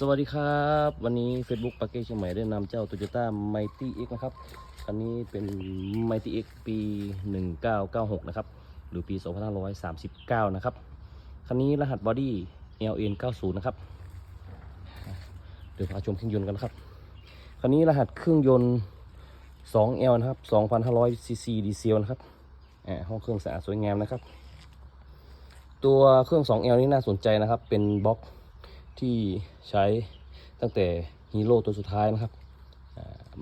สวัสดีครับ วันนี้ Facebook ปาเก้เชียงใหม่ได้นำเจ้า Toyota Mighty X นะครับ คันนี้เป็น Mighty X ปี 1996 นะครับ หรือปี 2539 นะครับ คันนี้รหัสบอดี้ LN 90 นะครับ เดี๋ยวพาชมเครื่องยนต์กันนะครับ คันนี้รหัสเครื่องยนต์ 2L นะครับ 2,500 cc ดีเซลนะครับห้องเครื่องสะอาดสวยงามนะครับ ตัวเครื่อง 2L นี้น่าสนใจนะครับ เป็นบล็อก ที่ใช้ตั้งแต่ฮีโร่ตัวสุดท้ายนะครับ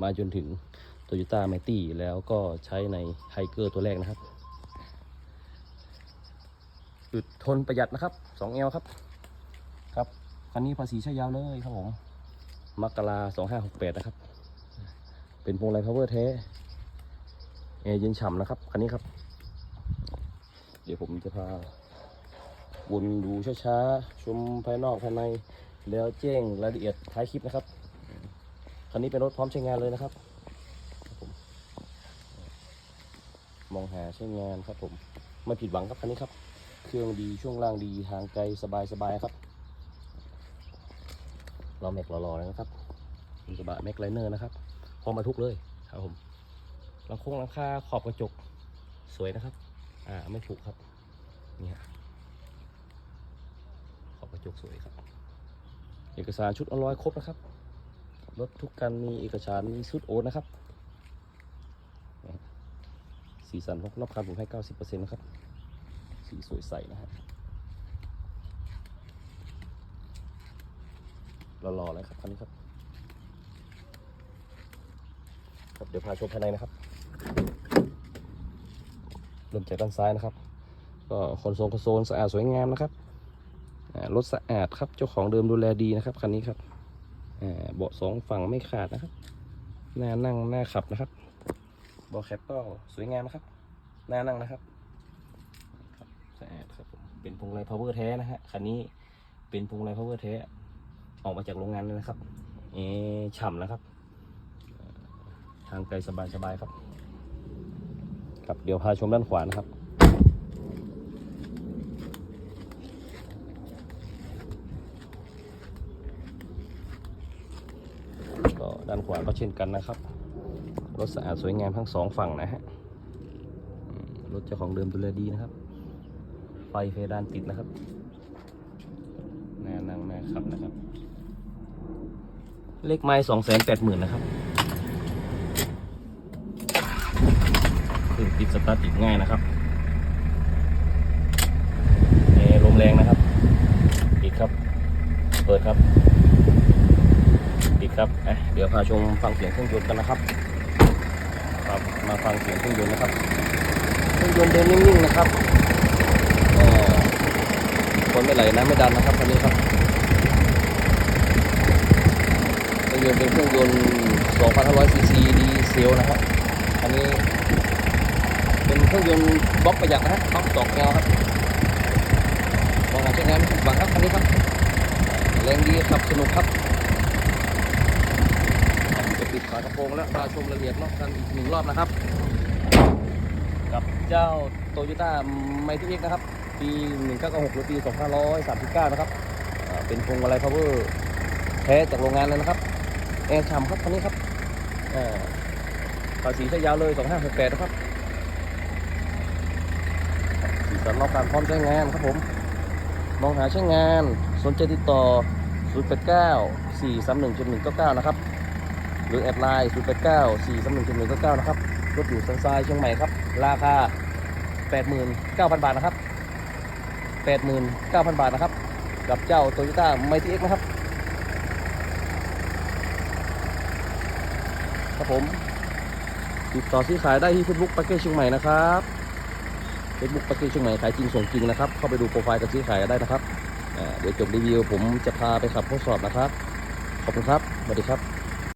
มาจนถึง Toyota m i g h t y แล้วก็ใช้ในไฮเกอร์ตัวแรกนะครับจุดทนประหยัดนะครับ 2L ครับ ครับคันนี้ภาษีใช้ยาวเลยครับผม มกรา2568 นะครับ เป็นพวงไรพาวเวอร์แท้แอร์เย็นฉ่ำนะครับ คันนี้ครับ เดี๋ยวผมจะพา วนดูช้าๆ ชมภายนอกภายใน แล้วแจ้งรายละเอียดท้ายคลิปนะครับ คันนี้เป็นรถพร้อมใช้งานเลยนะครับ มองหาใช้งานครับผมไม่ผิดหวังครับคันนี้ครับ เครื่องดีช่วงล่างดีทางไกลสบายๆครับเราแม็กหล่อๆเลยนะครับมีกระบะแม็กไลเนอร์นะครับพร้อมบรรทุกเลยครับผมหลังโค้งหลังคาขอบกระจกสวยนะครับ อ่าไม่ถูกครับ นี่ฮะขอบกระ จกสวยครับ เอกสารชุดออนร้อยครบนะครับรถทุกคันมีเอกสารมีชุดโอนนะครับสีสันรอบคันผมให้ 90%นะครับ สีสวยใสนะฮะหล่อๆเลยครับคันนี้ครับครับเดี๋ยวพาชมภายในนะครับ เริ่มจากด้านซ้ายนะครับ ก็คอนโซลคอนโซลสะอาดสวยงามนะครับ รถสะอาดครับ เจ้าของเดิมดูแลดีนะครับคันนี้ครับเบาะสองฝั่งไม่ขาดนะครับ หน้านั่งหน้าขับนะครับเบาะแคปก็สวยงามนะครับ หน้านั่งนะครับสะอาดครับผมเป็นพวงไรพาวเวอร์แท้นะฮะคันนี้เป็นพวงไรพาวเวอร์แท้ออกมาจากโรงงานเลยนะครับ เอฉ่ำนะครับ ทางไกลสบายๆครับ ครับเดี๋ยวพาชมด้านขวานะครับ ก็ ด้านขวาก็เช่นกันนะครับ รถสะอาดสวยงามทั้งสองฝั่งนะฮะ รถเจ้าของเดิมดูแลดีนะครับ ไฟเพดานติดนะครับหน้านั่งหน้าขับนะครับ เลขไม้สองแสนแปดหมื่นนะครับคือติดสตาร์ทติดง่ายนะครับเอร์ลมแรงนะครับ ปิดครับ เปิดครับ ปิดครับอะเดี๋ยวพาชมฟังเสียงเครื่องยนต์กันนะครับ ครับมาฟังเสียงเครื่องยนต์นะครับเครื่องยนต์เดินนิ่งๆนะครับอคนไม่ไหลน้ำไม่ดันนะครับคันนี้ครับเครื่องยนต์เป็นเครื่องยนต์2,500ซีซีดีเซลนะครับอันนี้เป็นเครื่องยนต์บล็อกประหยัดนะฮะบล็อกสองแนวครับมองหาใช้งานไม่ผิดหวังครับคันนี้ครับแรงดีขับสนุกครับ จะปิดฝากระ โปรงและมาชมรายละเอียดรอบกันอีกหนึ่งรอบนะครับ กับเจ้าโตโยต้าไมตี้เอ็กนะครับ ปี 1996หรือปี 2539 นะครับอ่าเป็นพวงมาลัยพาวเวอร์แท้จากโรงงานเลยนะครับแอร์ฉ่ำครับคันนี้ครับอ่าภาษีใช้ยาวเลย 2568 นะครับสีสันรอบการพร้อมใช้งานครับผม มองหาใช้งาน สนใจติดต่อ 089 431 199 นะครับ หรือแอดไลน์0 8 9 4 3 1 1 9 9นะครับ รถอยู่สันทรายเชียงใหม่ครับ ราคา89,000บาทนะครับ89,000บาทนะครับ กับเจ้า Toyota Mighty X นะครับ ครับผม ติดต่อซื้อขายได้ที่ Facebook ปาเก้เชียงใหม่นะครับ Facebook ปาเก้เชียงใหม่ขายจริงส่งจริงนะครับ เข้าไปดูโปรไฟล์การซื้อขายได้นะครับ เดี๋ยวจบรีวิวผมจะพาไปขับทดสอบนะครับ ขอบคุณครับ สวัสดีครับ